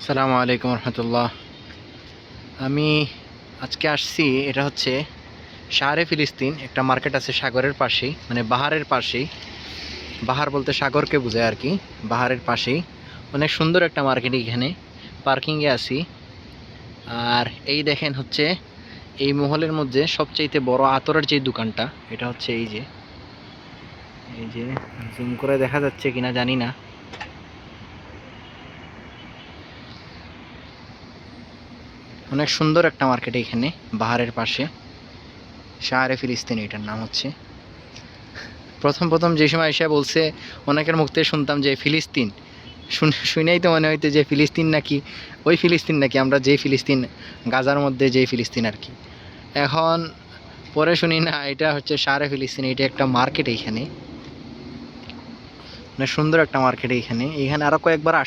সালামু আলাইকুম রহমতুল্লাহ। আমি আজকে আসছি, এটা হচ্ছে শাহরে ফিলিস্তিন, একটা মার্কেট আছে সাগরের পাশেই মানে বাহারের পাশেই। বাহার বলতে সাগরকে বোঝায় আর কি, বাহারের পাশেই। অনেক সুন্দর একটা মার্কেট এখানে, পার্কিংয়ে আছি। আর এই দেখেন হচ্ছে, এই মহলের মধ্যে সবচাইতে বড় আতরের যে দোকানটা, এটা হচ্ছে এই যে এই যে জুম করে দেখা যাচ্ছে কিনা জানি না। অনেক সুন্দর একটা মার্কেট এখানে, বাহারের পাশে। শাহরে ফিলিস্তিন এটার নাম হচ্ছে। প্রথম প্রথম যে সময় এসে বলছে, অনেকের মুখ থেকে শুনতাম যে ফিলিস্তিন। শুন- শুনেই তো মনে হইতো যে ফিলিস্তিন নাকি, ওই ফিলিস্তিন নাকি, আমরা যে ফিলিস্তিন, গাজার মধ্যে যে ফিলিস্তিন আর কি। এখন পরে শুনি না, এটা হচ্ছে শাহরে ফিলিস্তিন, এটা একটা মার্কেট এইখানে মানে সুন্দর একটা মার্কেট এইখানে এখানে আরও কয়েকবার আসছে।